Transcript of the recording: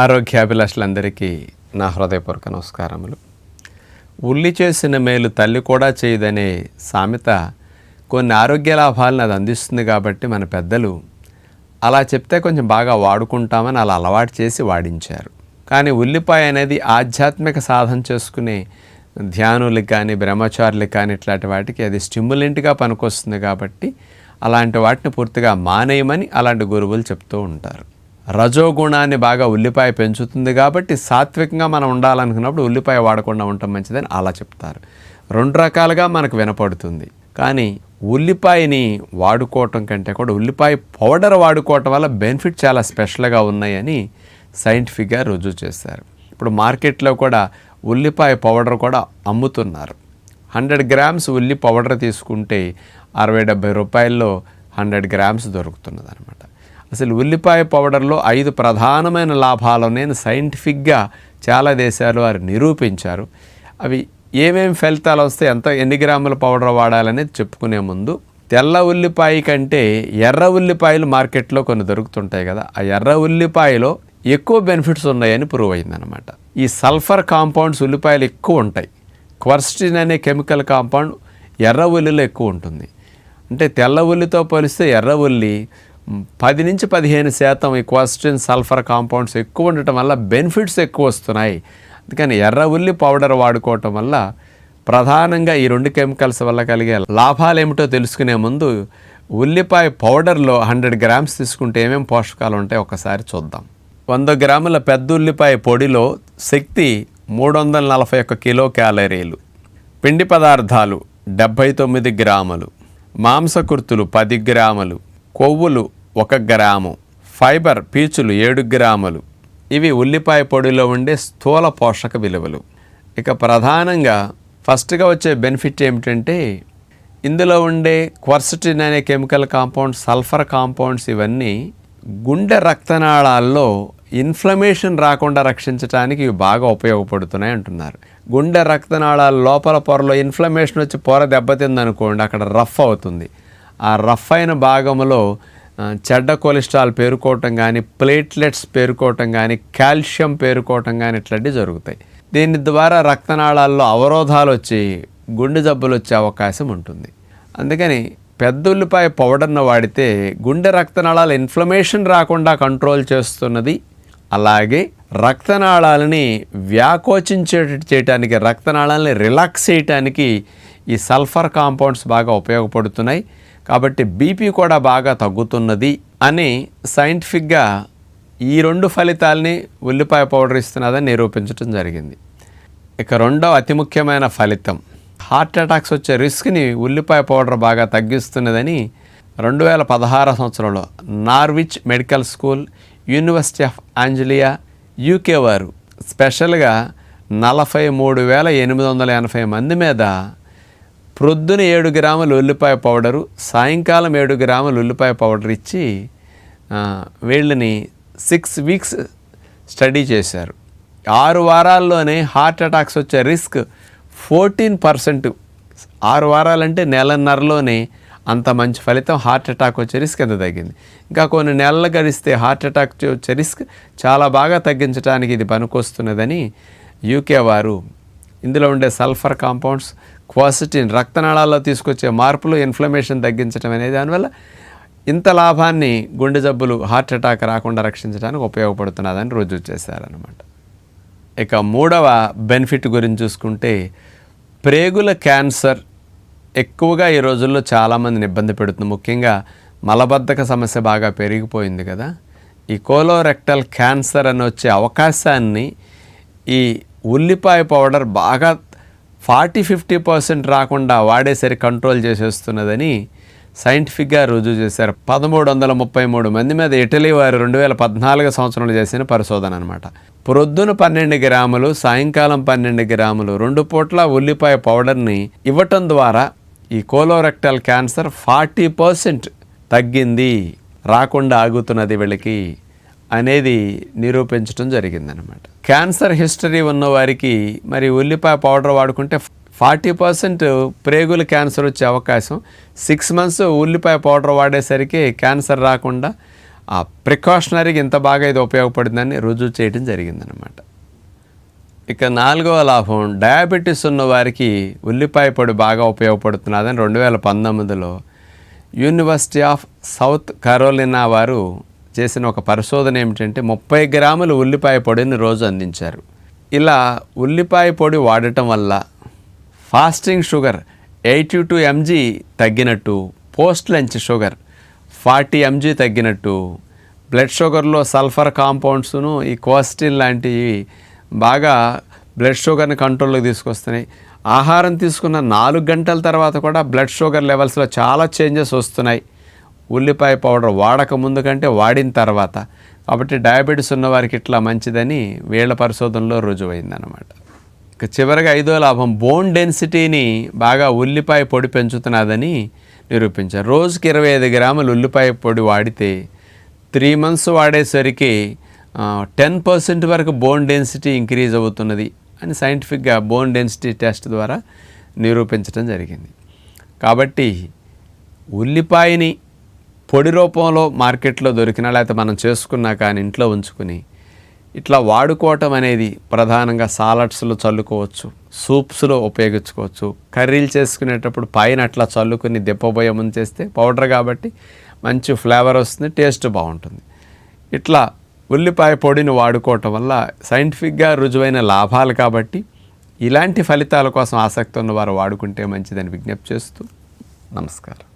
ఆరోగ్యాభిలాషులందరికీ నా హృదయపూర్వక నమస్కారములు. ఉల్లి చేసిన మేలు తల్లి కూడా చేయదనే సామెత కొన్ని ఆరోగ్య లాభాలను అది అందిస్తుంది కాబట్టి మన పెద్దలు అలా చెప్తే కొంచెం బాగా వాడుకుంటామని అలా అలవాటు చేసి వాడించారు. కానీ ఉల్లిపాయ అనేది ఆధ్యాత్మిక సాధన చేసుకునే ధ్యానులకు కానీ బ్రహ్మచారులకు కానీ ఇట్లాంటి వాటికి అది స్టిమ్యులెంట్గా పనికొస్తుంది కాబట్టి అలాంటి వాటిని పూర్తిగా మానేయమని అలాంటి గురువులు చెప్తూ ఉంటారు. రజోగుణాన్ని బాగా ఉల్లిపాయ పెంచుతుంది కాబట్టి సాత్వికంగా మనం ఉండాలనుకున్నప్పుడు ఉల్లిపాయ వాడకుండా ఉండటం మంచిదని అలా చెప్తారు. రెండు రకాలుగా మనకు వినపడుతుంది. కానీ ఉల్లిపాయని వాడుకోవటం కంటే కూడా ఉల్లిపాయ పౌడర్ వాడుకోవటం వల్ల బెనిఫిట్ చాలా స్పెషల్గా ఉన్నాయని సైంటిఫిక్గా రుజువు చేశారు. ఇప్పుడు మార్కెట్లో కూడా ఉల్లిపాయ పౌడర్ కూడా అమ్ముతున్నారు. హండ్రెడ్ గ్రామ్స్ ఉల్లి పౌడర్ తీసుకుంటే అరవై డెబ్బై రూపాయల్లో హండ్రెడ్ గ్రామ్స్ దొరుకుతున్నది అనమాట అసలు ఉల్లిపాయ పౌడర్లో ఐదు ప్రధానమైన లాభాలు నేను సైంటిఫిక్గా చాలా దేశాలు వారు నిరూపించారు. అవి ఏమేమి ఫలితాలు వస్తే ఎంత ఎన్ని గ్రాముల పౌడర్ వాడాలనేది చెప్పుకునే ముందు తెల్ల ఉల్లిపాయ కంటే ఎర్ర ఉల్లిపాయలు మార్కెట్లో కొన్ని దొరుకుతుంటాయి కదా ఆ ఎర్ర ఉల్లిపాయలో ఎక్కువ బెనిఫిట్స్ ఉన్నాయని ప్రూవ్ అయిందనమాట ఈ సల్ఫర్ కాంపౌండ్స్ ఉల్లిపాయలు ఎక్కువ ఉంటాయి. క్వర్స్టిన్ అనే కెమికల్ కాంపౌండ్ ఎర్ర ఉల్లిలో ఎక్కువ ఉంటుంది. అంటే తెల్ల ఉల్లితో పోలిస్తే ఎర్ర ఉల్లి పది నుంచి పదిహేను శాతం ఈ క్వశ్చన్ సల్ఫర్ కాంపౌండ్స్ ఎక్కువ ఉండటం వల్ల బెనిఫిట్స్ ఎక్కువ వస్తున్నాయి. అందుకని ఎర్ర ఉల్లి పౌడర్ వాడుకోవటం వల్ల ప్రధానంగా ఈ రెండు కెమికల్స్ వల్ల కలిగే లాభాలు ఏమిటో తెలుసుకునే ముందు ఉల్లిపాయ పౌడర్లో హండ్రెడ్ గ్రామ్స్ తీసుకుంటే ఏమేమి పోషకాలు ఉంటాయో ఒకసారి చూద్దాం. వంద గ్రాముల పెద్ద ఉల్లిపాయ పొడిలో శక్తి మూడు వందల నలభై ఒక్క కిలో క్యాలరీలు. పిండి పదార్థాలు డెబ్భై తొమ్మిది గ్రాములు. మాంసకృతులు పది గ్రాములు. కొవ్వులు ఒక గ్రాము. ఫైబర్ పీచులు ఏడు గ్రాములు. ఇవి ఉల్లిపాయ పొడిలో ఉండే స్థూల పోషక విలువలు. ఇక ప్రధానంగా ఫస్ట్గా వచ్చే బెనిఫిట్ ఏమిటంటే ఇందులో ఉండే క్వర్సిటిన్ అనే కెమికల్ కాంపౌండ్ సల్ఫర్ కాంపౌండ్స్ ఇవన్నీ గుండె రక్తనాళాల్లో ఇన్ఫ్లమేషన్ రాకుండా రక్షించడానికి ఇవి బాగా ఉపయోగపడుతున్నాయి అంటున్నారు. గుండె రక్తనాళాల లోపల పొరలో ఇన్ఫ్లమేషన్ వచ్చి పొర దెబ్బతిందనుకోండి అక్కడ రఫ్ అవుతుంది. ఆ రఫ్ అయిన భాగంలో చెడ్డ కొలెస్ట్రాల్ పేరుకోవటం కానీ ప్లేట్లెట్స్ పేరుకోవటం కానీ కాల్షియం పేరుకోవటం కానీ ఇట్లాంటివి జరుగుతాయి. దీని ద్వారా రక్తనాళాల్లో అవరోధాలు వచ్చి గుండె జబ్బులు వచ్చే అవకాశం ఉంటుంది. అందుకని పెద్ద ఉల్లిపాయ పౌడర్ను వాడితే గుండె రక్తనాళాల ఇన్ఫ్లమేషన్ రాకుండా కంట్రోల్ చేస్తున్నది. అలాగే రక్తనాళాలని వ్యాకోచించే చేయడానికి రక్తనాళాలని రిలాక్స్ చేయటానికి ఈ సల్ఫర్ కాంపౌండ్స్ బాగా ఉపయోగపడుతున్నాయి. కాబట్టి బీపీ కూడా బాగా తగ్గుతున్నది అని సైంటిఫిక్గా ఈ రెండు ఫలితాలని ఉల్లిపాయ పౌడర్ ఇస్తున్నదని నిరూపించడం జరిగింది. ఇక రెండవ అతి ముఖ్యమైన ఫలితం హార్ట్ అటాక్స్ వచ్చే రిస్క్ని ఉల్లిపాయ పౌడర్ బాగా తగ్గిస్తున్నదని రెండు వేల పదహారు సంవత్సరంలో Norwich medical school university of Anglia UK వారు స్పెషల్గా నలభై మూడు వేల ఎనిమిది వందల ఎనభై మంది మీద ప్రొద్దున ఏడు గ్రాములు ఉల్లిపాయ పౌడరు సాయంకాలం ఏడు గ్రాములు ఉల్లిపాయ పౌడర్ ఇచ్చి వీళ్ళని సిక్స్ వీక్స్ స్టడీ చేశారు. ఆరు వారాల్లోనే హార్ట్ అటాక్స్ వచ్చే రిస్క్ ఫోర్టీన్ పర్సెంట్. ఆరు వారాలంటే నెలన్నరలోనే అంత మంచి ఫలితం హార్ట్ అటాక్ వచ్చే రిస్క్ ఎంత తగ్గింది? ఇంకా కొన్ని నెలలు గడిస్తే హార్ట్ అటాక్ వచ్చే రిస్క్ చాలా బాగా తగ్గించడానికి ఇది పనికొస్తున్నదని యూకే వారు ఇందులో ఉండే సల్ఫర్ కాంపౌండ్స్ క్వాసిటిన్ రక్తనాళాల్లో తీసుకొచ్చే మార్పులు ఇన్ఫ్లమేషన్ తగ్గించడం అనేది దానివల్ల ఇంత లాభాన్ని గుండె జబ్బులు హార్ట్ అటాక్ రాకుండా రక్షించడానికి ఉపయోగపడుతున్నదని రుజువు చేశారనమాట ఇక మూడవ బెనిఫిట్ గురించి చూసుకుంటే ప్రేగుల క్యాన్సర్ ఎక్కువగా ఈ రోజుల్లో చాలామందిని ఇబ్బంది పెడుతుంది. ముఖ్యంగా మలబద్ధక సమస్య బాగా పెరిగిపోయింది కదా. ఈ కోలోరెక్టల్ క్యాన్సర్ అని వచ్చే అవకాశాన్ని ఈ ఉల్లిపాయ పౌడర్ బాగా ఫార్టీ ఫిఫ్టీ పర్సెంట్ రాకుండా వాడేసరి కంట్రోల్ చేసేస్తున్నదని సైంటిఫిక్గా రుజువు చేశారు. పదమూడు వందల ముప్పై మూడు మంది మీద ఇటలీ వారు రెండు వేల పద్నాలుగు సంవత్సరంలో చేసిన పరిశోధన అనమాట ప్రొద్దున పన్నెండు గ్రాములు సాయంకాలం పన్నెండు గ్రాములు రెండు పూట్ల ఉల్లిపాయ పౌడర్ని ఇవ్వటం ద్వారా ఈ కోలోరెక్టల్ క్యాన్సర్ ఫార్టీ పర్సెంట్ తగ్గింది రాకుండా ఆగుతున్నది వీళ్ళకి అనేది నిరూపించడం జరిగిందనమాట క్యాన్సర్ హిస్టరీ ఉన్నవారికి మరి ఉల్లిపాయ పౌడర్ వాడుకుంటే ఫార్టీ పర్సెంట్ ప్రేగుల క్యాన్సర్ వచ్చే అవకాశం. సిక్స్ మంత్స్ ఉల్లిపాయ పౌడర్ వాడేసరికి క్యాన్సర్ రాకుండా ఆ ప్రికాషనరీకి ఇంత బాగా ఇది ఉపయోగపడిందని రుజువు చేయడం జరిగిందనమాట ఇక నాలుగవ లాభం డయాబెటీస్ ఉన్న వారికి ఉల్లిపాయ పొడి బాగా ఉపయోగపడుతున్నదని రెండు వేల పంతొమ్మిదిలో యూనివర్సిటీ ఆఫ్ సౌత్ కరోలినా వారు చేసిన ఒక పరిశోధన ఏమిటంటే ముప్పై గ్రాముల ఉల్లిపాయ పొడిని రోజు అందించారు. ఇలా ఉల్లిపాయ పొడి వాడటం వల్ల fasting sugar eighty two mg తగ్గినట్టు post lunch sugar forty mg తగ్గినట్టు బ్లడ్ షుగర్లో సల్ఫర్ కాంపౌండ్స్ను ఈ కోస్టిన్ లాంటివి బాగా బ్లడ్ షుగర్ని కంట్రోల్లోకి తీసుకొస్తున్నాయి. ఆహారం తీసుకున్న నాలుగు గంటల తర్వాత కూడా బ్లడ్ షుగర్ లెవెల్స్లో చాలా చేంజెస్ వస్తున్నాయి. ఉల్లిపాయ పౌడర్ వాడక ముందు కంటే వాడిన తర్వాత. కాబట్టి డయాబెటీస్ ఉన్న వారికి ఇట్లా మంచిదని వీళ్ళ పరిశోధనలో రుజువైందనమాట ఇక చివరిగా ఐదో లాభం బోన్ డెన్సిటీని బాగా ఉల్లిపాయ పొడి పెంచుతున్నదని నిరూపించారు. రోజుకి ఇరవై ఐదు గ్రాములు ఉల్లిపాయ పొడి వాడితే త్రీ మంత్స్ వాడేసరికి టెన్ పర్సెంట్ వరకు బోన్ డెన్సిటీ ఇంక్రీజ్ అవుతున్నది అని సైంటిఫిక్గా బోన్ డెన్సిటీ టెస్ట్ ద్వారా నిరూపించడం జరిగింది. కాబట్టి ఉల్లిపాయని పొడి రూపంలో మార్కెట్లో దొరికినా లేకపోతే మనం చేసుకున్నా కానీ ఇంట్లో ఉంచుకుని ఇట్లా వాడుకోవటం అనేది ప్రధానంగా సాలడ్స్లో చల్లుకోవచ్చు సూప్స్లో ఉపయోగించుకోవచ్చు. కర్రీలు చేసుకునేటప్పుడు పైన అట్లా చల్లుకుని దిప్పబోయే ముందు చేస్తే పౌడర్ కాబట్టి మంచి ఫ్లేవర్ వస్తుంది టేస్ట్ బాగుంటుంది. ఇట్లా ఉల్లిపాయ పొడిని వాడుకోవటం వల్ల సైంటిఫిక్గా రుజువైన లాభాలు కాబట్టి ఇలాంటి ఫలితాల కోసం ఆసక్తి ఉన్నవారు వాడుకుంటే మంచిదని విజ్ఞప్తి చేస్తూ నమస్కారం.